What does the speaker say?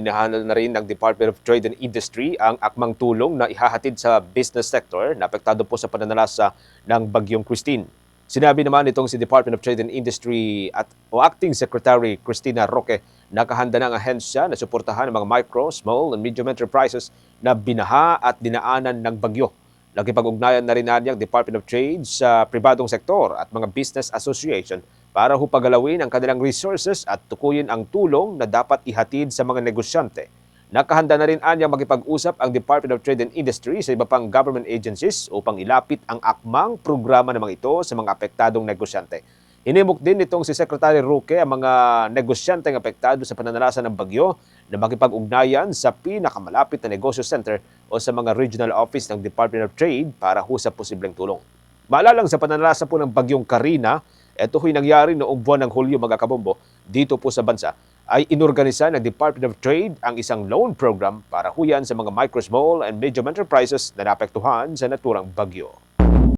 Hinahanal na rin ng Department of Trade and Industry ang akmang tulong na ihahatid sa business sector na apektado po sa pananalasa ng Bagyong Christine. Sinabi naman itong si Department of Trade and Industry at o Acting Secretary Christina Roque nakahanda na ang ahensya na suportahan ang mga micro, small and medium enterprises na binaha at dinaanan ng bagyo. Nakipag-ugnayan na rin na ang Department of Trade sa pribadong sektor at mga business association para hupagalawin ang kanilang resources at tukuyin ang tulong na dapat ihatid sa mga negosyante. Nakahanda na rin anya makipag-usap ang Department of Trade and Industry sa iba pang government agencies upang ilapit ang akmang programa namang ito sa mga apektadong negosyante. Hinimok din nitong si Secretary Roque ang mga negosyanteng apektado sa pananalasa ng bagyo na makipag-ugnayan sa pinakamalapit na negosyo center o sa mga regional office ng Department of Trade para ho sa posibleng tulong. Maalalang sa pananalasa po ng bagyong Karina, ito ho'y nangyari noong buwan ng Hulyo mga kabombo dito po sa bansa ay inorganisa ng Department of Trade ang isang loan program para huyan sa mga micro, small and medium enterprises na naapektuhan sa naturang bagyo.